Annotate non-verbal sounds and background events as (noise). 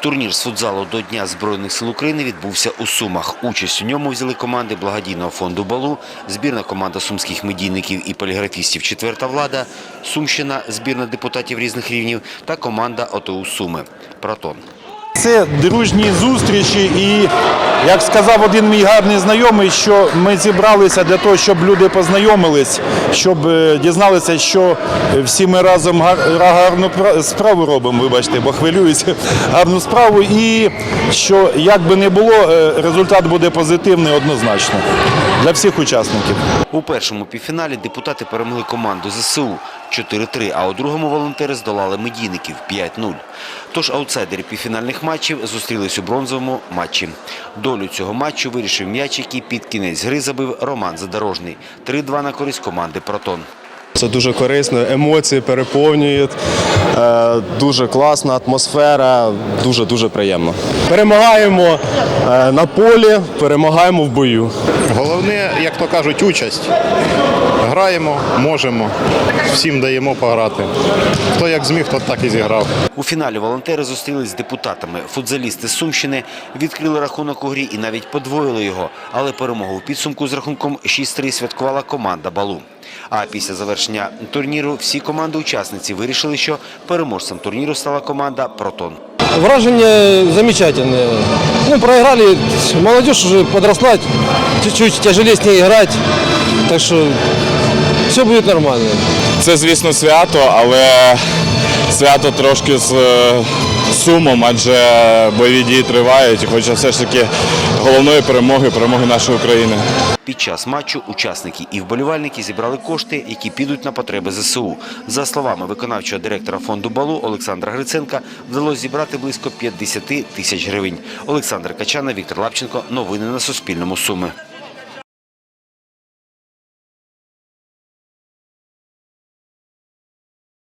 Турнір з футзалу до Дня Збройних сил України відбувся у Сумах. Участь у ньому взяли команди благодійного фонду Балу, збірна команда сумських медійників і поліграфістів Четверта влада, Сумщина, збірна депутатів різних рівнів та команда ОТУ Суми. Протон. Це дружні зустрічі, і як сказав один мій гарний знайомий, що ми зібралися для того, щоб люди познайомились, щоб е, дізналися, що всі ми разом гар- гарну пра- справу робимо, вибачте, бо хвилююся, (laughs) гарну справу, і що як би не було, е, результат буде позитивний однозначно для всіх учасників. У першому півфіналі депутати перемогли команду ЗСУ 4-3, а у другому волонтери здолали медійників 5-0. Тож аутсайдери півфінальних матчів зустрілись у бронзовому матчі. Долю цього матчу вирішив м'яч, який під кінець гри забив Роман Задорожний. 3-2 на користь команди «Протон». Це дуже корисно, емоції переповнюють, е, дуже класна атмосфера, дуже дуже приємно. Перемагаємо е, на полі, перемагаємо в бою. Головне, як то кажуть, участь. Граємо, можемо, всім даємо пограти. Хто як зміг, хто так і зіграв. У фіналі волонтери зустрілись з депутатами. Футзалісти з Сумщини відкрили рахунок у грі і навіть подвоїли його. Але перемогу у підсумку з рахунком 6-3 святкувала команда Балу. А після завершення турніру всі команди-учасниці вирішили, що переможцем турніру стала команда «Протон». Вражения замечательные. Ну, проиграли, молодежь уже подросла, чуть-чуть тяжелее с ней играть. Так что все будет нормально. Це, звісно, свято, але свято трошки з е, сумом, адже бойові дії тривають. І хочеться все ж таки головної перемоги, перемоги нашої України. Під час матчу учасники і вболівальники зібрали кошти, які підуть на потреби ЗСУ. За словами виконавчого директора фонду Балу Олександра Гриценка, вдалося зібрати близько 50 тисяч гривень. Олександр Качана, Віктор Лапченко. Новини на Суспільному. Суми.